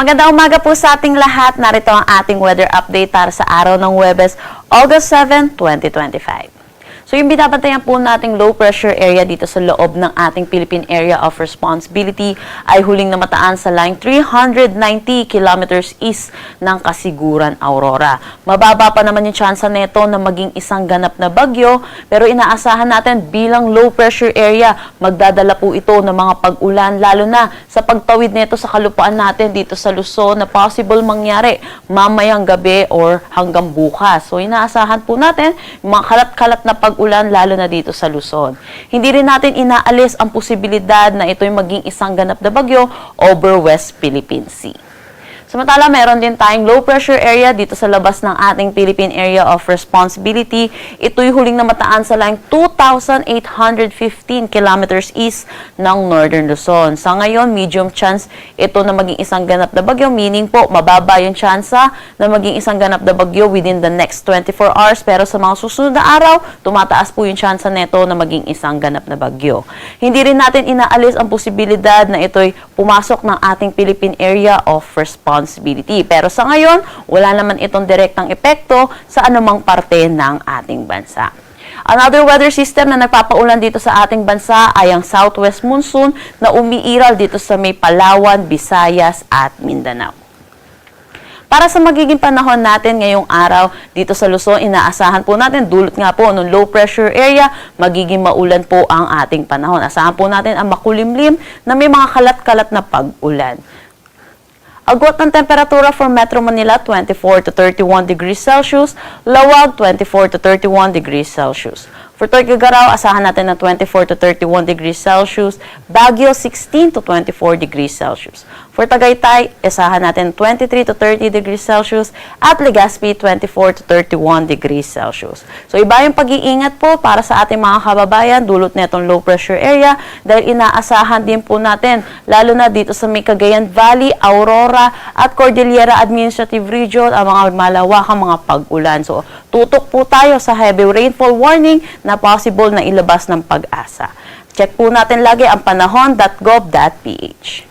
Magandang umaga po sa ating lahat. Narito ang ating weather update para sa araw ng Webes, August 7, 2025. So yung binabantayan po nating low pressure area dito sa loob ng ating Philippine Area of Responsibility ay huling namataan sa line 390 kilometers east ng Kasiguran, Aurora. Mababa pa naman yung tsansa nito na maging isang ganap na bagyo pero inaasahan natin bilang low pressure area magdadala po ito ng mga pag-ulan lalo na sa pagtawid nito sa kalupaan natin dito sa Luzon na possible mangyari mamayang gabi or hanggang bukas. So inaasahan po natin mga kalat-kalat na pag-ulan lalo na dito sa Luzon. Hindi rin natin inaalis ang posibilidad na ito'y maging isang ganap na bagyo over West Philippine Sea. Samantala, meron din tayong low pressure area dito sa labas ng ating Philippine Area of Responsibility. Ito'y huling namataan sa line 2,815 kilometers east ng Northern Luzon. Sa ngayon, medium chance ito na maging isang ganap na bagyo, meaning po mababa yung tsansa na maging isang ganap na bagyo within the next 24 hours. Pero sa mga susunod na araw, tumataas po yung tsansa nito na maging isang ganap na bagyo. Hindi rin natin inaalis ang posibilidad na ito'y pumasok ng ating Philippine Area of Responsibility. Pero sa ngayon, wala naman itong direktang epekto sa anumang parte ng ating bansa. Another weather system na nagpapaulan dito sa ating bansa ay ang southwest monsoon na umiiral dito sa may Palawan, Visayas at Mindanao. Para sa magiging panahon natin ngayong araw dito sa Luzon, inaasahan po natin, dulot nga po ng low pressure area, magiging maulan po ang ating panahon. Asahan po natin ang makulimlim na may mga kalat-kalat na pag-ulan. Agwat ng temperatura for Metro Manila, 24 to 31 degrees Celsius. Lawag, 24 to 31 degrees Celsius. For Tuguegarao, asahan natin na 24 to 31 degrees Celsius. Baguio, 16 to 24 degrees Celsius. For Tagaytay, asahan natin 23 to 30 degrees Celsius. At Legazpi, 24 to 31 degrees Celsius. So iba yung pag-iingat po para sa ating mga kababayan dulot netong low pressure area dahil inaasahan din po natin lalo na dito sa may Valley, Aurora at Cordillera Administrative Region ang mga malawakang mga pag-ulan. So tutok po tayo sa heavy rainfall warning na possible na ilabas ng pag-asa. Check po natin lagi ang panahon.gov.ph.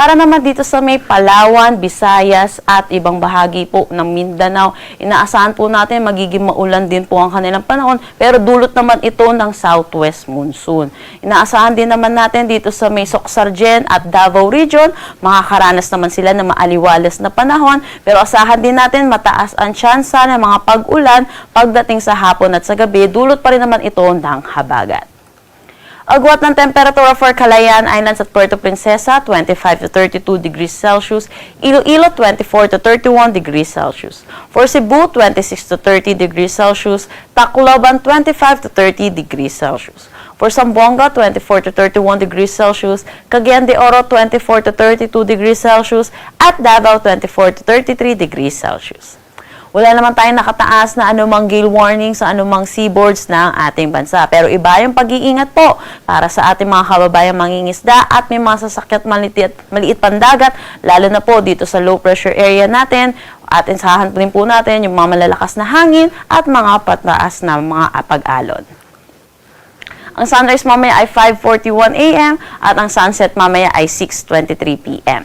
Para naman dito sa may Palawan, Visayas at ibang bahagi po ng Mindanao, inaasahan po natin magiging maulan din po ang kanilang panahon pero dulot naman ito ng southwest monsoon. Inaasahan din naman natin dito sa may Socsargen at Davao Region, makakaranas naman sila ng maaliwalas na panahon pero asahan din natin mataas ang tsansa ng mga pag-ulan pagdating sa hapon at sa gabi, dulot pa rin naman ito ng habagat. Agwat ng temperatura for Calayan Islands at Puerto Princesa, 25 to 32 degrees Celsius. Iloilo, 24 to 31 degrees Celsius. For Cebu, 26 to 30 degrees Celsius. Tacloban, 25 to 30 degrees Celsius. For Zamboanga, 24 to 31 degrees Celsius. Cagayan de Oro, 24 to 32 degrees Celsius. At Davao, 24 to 33 degrees Celsius. Wala naman tayong nakataas na anumang gale warning sa anumang seaboards ng ating bansa. Pero iba yung pag-iingat po para sa ating mga kababayang mangingisda at may mga sasakyan at maliit, maliit pandagat, lalo na po dito sa low pressure area natin. At insahan din po natin yung mga malalakas na hangin at mga pataas na mga apag-alon. Ang sunrise mamaya ay 5.41 a.m. at ang sunset mamaya ay 6.23 p.m.